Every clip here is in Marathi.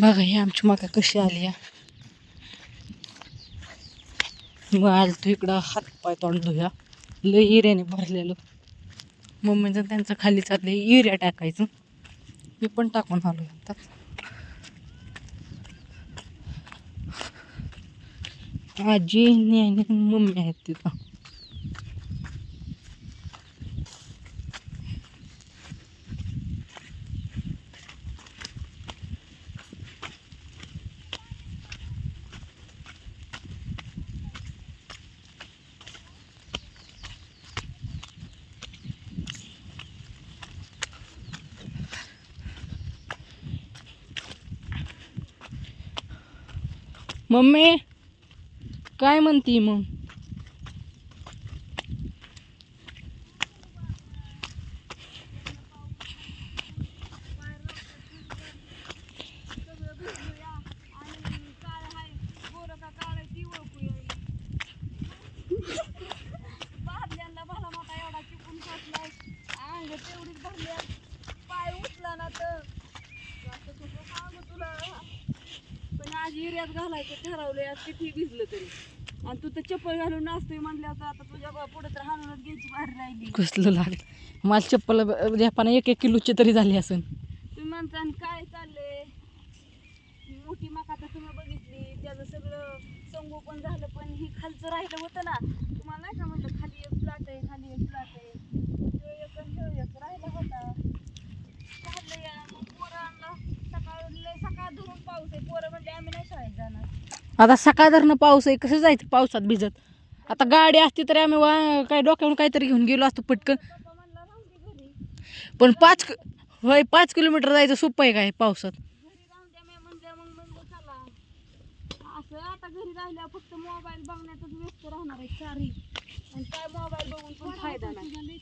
बघा ही आमची मका कशी आली आहे मग आलं तू इकडं हात पाय तोंड धुया लय इऱ्याने भरलेलं. मम्मीचं त्यांचं खाली चाललं इऱ्या टाकायचं. मी पण टाकून आलो आता आजी आणि मम्मी आहेत तिथं. मम्मी काय म्हणती मग? एरियात घालायचं ठरवलंय आज किती भिजलं तरी. आणि तू तर चप्पल घालून नाचतोय म्हणल्यावर तर आता तुझ्या पुढे तर हाणूनच घ्यायची बाहेर राहिली. कसलं लागत मला चप्पल ध्यापाना एक एक किलोची तरी झाली असेल तुम्ही म्हणता आणि काय चाललंय? मोठी मका तर तुम्ही बघितली त्याचं सगळं संगोपन झालं पण ही खालचं राहिलं होतं ना तुम्हाला नाही का म्हटलं खाली एक प्लाट आहे खाली एक प्लाट आहे ह्यो एक आणि ह्यो एक राहिला होता चाललं या मग पोरांना सकाळ लय सकाळ धरून पाऊस आहे पोरं म्हणले आम्ही नाही शाळेत जाणार. आता सकाळ धरणं पाऊस आहे कसं जायचं पावसात भिजत? आता गाडी असती तरी आम्ही वा काय डोक्यावरून काहीतरी घेऊन गेलो असतो पटकन. पप्पा म्हणला राहू दे घरी. पण पाच कि- होय पाच किलोमीटर जायचं सोपं आहे काय पावसात? घरी राहून द्या मी म्हणलं मग म्हणलं चला. असं आता घरी राहिल्या फक्त मोबाईल बघण्यातच व्यस्त राहणार आहे सारी. आणि काय मोबाईल बघून पण फायदा नाही?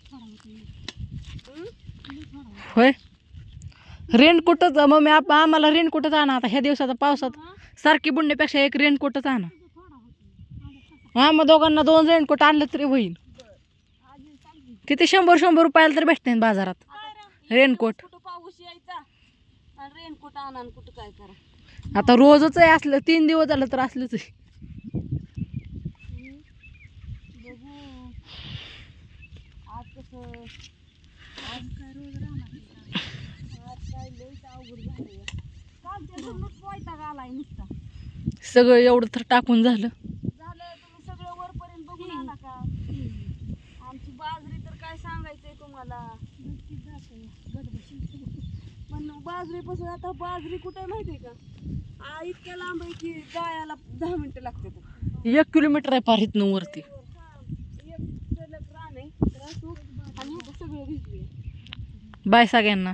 होय? रेनकोटच मग मी आप आम्हाला रेनकोटच आणा आता ह्या दिवसाचा पावसात. सारखी बुडण्यापेक्षा एक रेनकोटच आणा. हा मग दोघांना दोन रेनकोट आणलं तरी होईल. किती शंभर शंभर रुपयाला तर भेटते बाजारात. रेनकोट रेनकोट आणा कुठं काय करा आता रोजच आहे असलं तीन दिवस झालं तर असलंच आहे. आज कसं आज काय रोज सगळं एवढं तर टाकून झालं. झालं तुम्ही सगळं वरपर्यंत बघून आला का? आमची बाजरी तर काय सांगायचंय तुम्हाला? पण बाजरीपासून आता बाजरी कुठे माहितीये का? आ, इतक्या लांब आहे की जायला दहा मिनिटं लागतात. एक किलोमीटर आहे पार इथनं वरती. बाय सगळ्यांना.